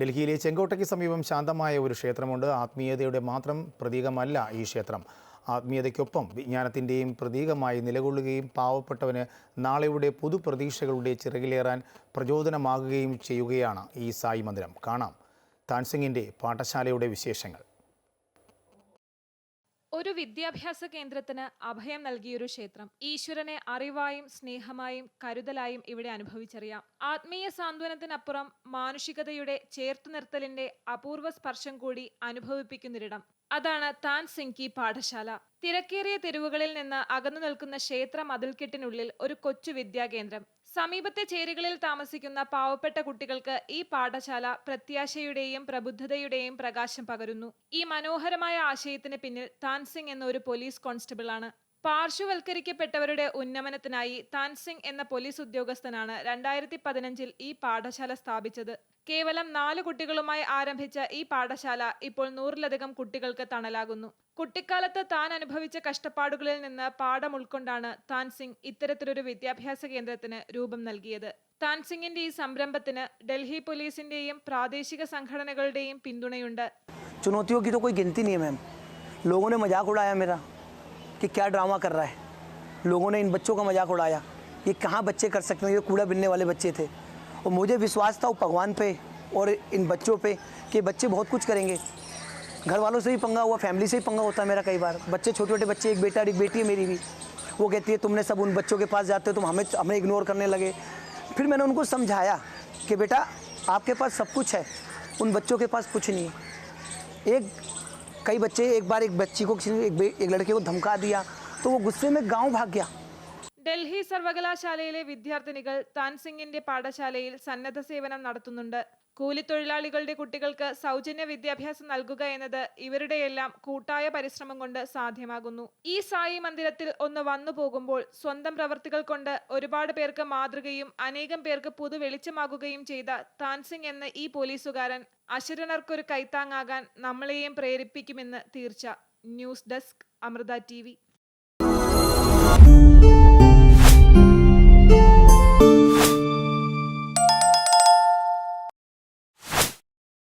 ഡൽഹിയിലെ ചെങ്കോട്ടയ്ക്ക് സമീപം ശാന്തമായ ഒരു ക്ഷേത്രമുണ്ട്. ആത്മീയതയുടെ മാത്രം പ്രതീകമല്ല ഈ ക്ഷേത്രം. ആത്മീയതയ്ക്കൊപ്പം വിജ്ഞാനത്തിന്റെയും പ്രതീകമായി നിലകൊള്ളുകയും പാവപ്പെട്ടവന് നാളെയുടെ പുതുപ്രതീക്ഷകളുടെ ചിറകിലേറാൻ പ്രചോദനമാകുകയും ചെയ്യുകയാണ് ഈ സായി മന്ദിരം. കാണാം. താൻസിംഗിന്റെ പാഠശാലയുടെ വിശേഷങ്ങൾ. ഒരു വിദ്യാഭ്യാസ കേന്ദ്രത്തിന് അഭയം നൽകിയൊരു ക്ഷേത്രം. ഈശ്വരനെ അറിവായും സ്നേഹമായും കരുതലായും ഇവിടെ അനുഭവിച്ചറിയാം. ആത്മീയ സാന്ത്വനത്തിനപ്പുറം മാനുഷികതയുടെ ചേർത്തു നിർത്തലിന്റെ അപൂർവ സ്പർശം കൂടി അനുഭവിപ്പിക്കുന്നൊരിടം. അതാണ് താൻ സിംഗ് കി പാഠശാല. തിരക്കേറിയ തെരുവുകളിൽ നിന്ന് അകന്നു നിൽക്കുന്ന ക്ഷേത്ര മതിൽക്കെട്ടിനുള്ളിൽ ഒരു കൊച്ചു വിദ്യാകേന്ദ്രം. സമീപത്തെ ചേരികളിൽ താമസിക്കുന്ന പാവപ്പെട്ട കുട്ടികൾക്ക് ഈ പാഠശാല പ്രത്യാശയുടെയും പ്രബുദ്ധതയുടെയും പ്രകാശം പകരുന്നു. ഈ മനോഹരമായ ആശയത്തിന് പിന്നിൽ താൻസിംഗ് എന്ന ഒരു പോലീസ് കോൺസ്റ്റബിളാണ്. പാർശ്വവൽക്കരിക്കപ്പെട്ടവരുടെ ഉന്നമനത്തിനായി താൻസിംഗ് എന്ന പോലീസ് ഉദ്യോഗസ്ഥനാണ് രണ്ടായിരത്തി പതിനഞ്ചിൽ ഈ പാഠശാല സ്ഥാപിച്ചത്. കേവലം നാല് കുട്ടികളുമായി ആരംഭിച്ച ഈ പാഠശാല ഇപ്പോൾ നൂറിലധികം കുട്ടികൾക്ക് തണലാകുന്നു കുട്ടിക്കാലത്ത് താൻ അനുഭവിച്ച കഷ്ടപ്പാടുകളിൽ നിന്ന് പാഠം ഉൾക്കൊണ്ടാണ് താൻ സിംഗ് ഇത്തരത്തിലൊരു വിദ്യാഭ്യാസ കേന്ദ്രത്തിന് രൂപം നൽകിയത് താൻ സിംഗിന്റെ ഈ സംരംഭത്തിന് ഡൽഹി പോലീസിന്റെയും പ്രാദേശിക സംഘടനകളുടെയും പിന്തുണയുണ്ട് चुनौतियों की तो कोई गिनती नहीं है मैम लोगों ने मजाक उड़ाया मेरा कि क्या ड्रामा कर रहा है लोगों ने इन बच्चों का मजाक उड़ाया ये कहाँ बच्चे कर सकते हैं ये कूड़ा बिनने वाले बच्चे थे और मुझे विश्वास था भगवान पे और इन बच्चों पे कि बच्चे बहुत कुछ करेंगे। घर वालों से भी पंगा हुआ फैमिली से भी पंगा होता है मेरा कई बार। बच्चे छोटे छोटे बच्चे एक बेटा एक बेटी है मेरी भी। वो कहती है तुमने सब उन बच्चों के पास जाते हो तुम हमें हमें इग्नोर करने लगे। फिर मैंने उनको समझाया कि बेटा आपके पास सब कुछ है उन बच्चों के पास कुछ नहीं है। एक कई बच्चे एक बार एक बच्ची को किसी एक, एक लड़के को धमका दिया तो वो गुस्से में गाँव भाग गया। ഡൽഹി സർവകലാശാലയിലെ വിദ്യാർത്ഥിനികൾ താൻസിംഗിന്റെ പാഠശാലയിൽ സന്നദ്ധ സേവനം നടത്തുന്നുണ്ട്. കൂലിത്തൊഴിലാളികളുടെ കുട്ടികൾക്ക് സൗജന്യ വിദ്യാഭ്യാസം നൽകുക എന്നത് ഇവരുടെയെല്ലാം കൂട്ടായ പരിശ്രമം കൊണ്ട് സാധ്യമാകുന്നു. ഈ സായി മന്ദിരത്തിൽ ഒന്ന് വന്നു പോകുമ്പോൾ സ്വന്തം പ്രവർത്തികൾ കൊണ്ട് ഒരുപാട് പേർക്ക് മാതൃകയും അനേകം പേർക്ക് പുതു വെളിച്ചമാകുകയും ചെയ്ത താൻസിംഗ് എന്ന ഈ പോലീസുകാരൻ അശരണർക്കൊരു കൈത്താങ്ങാകാൻ നമ്മളെയും പ്രേരിപ്പിക്കുമെന്ന് തീർച്ച. News desk Amrita T